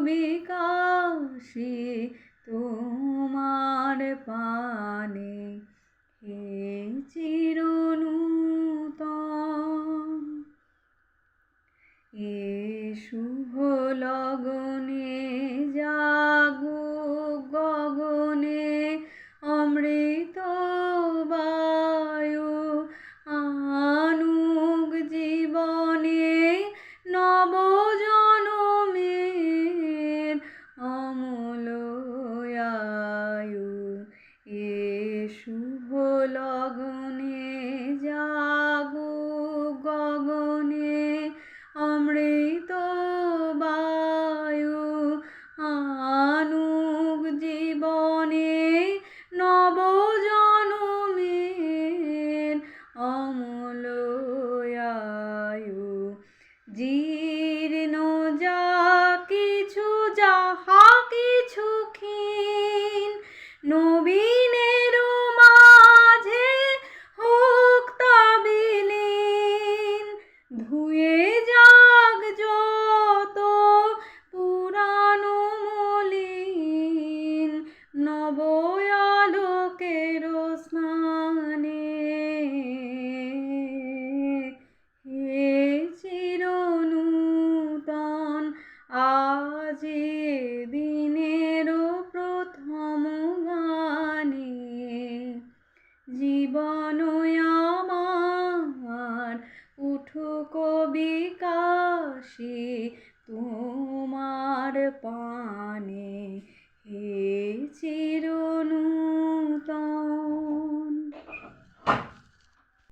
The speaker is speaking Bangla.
বিকাশী তোমার পা শুভ লগনে জাগো গগনে অমৃত বায়ু আনুক জীবনে নবজনমের অমল অমলয়ায়ু জীব ধুয়ে যাক যত পুরানো মলিন নব भी का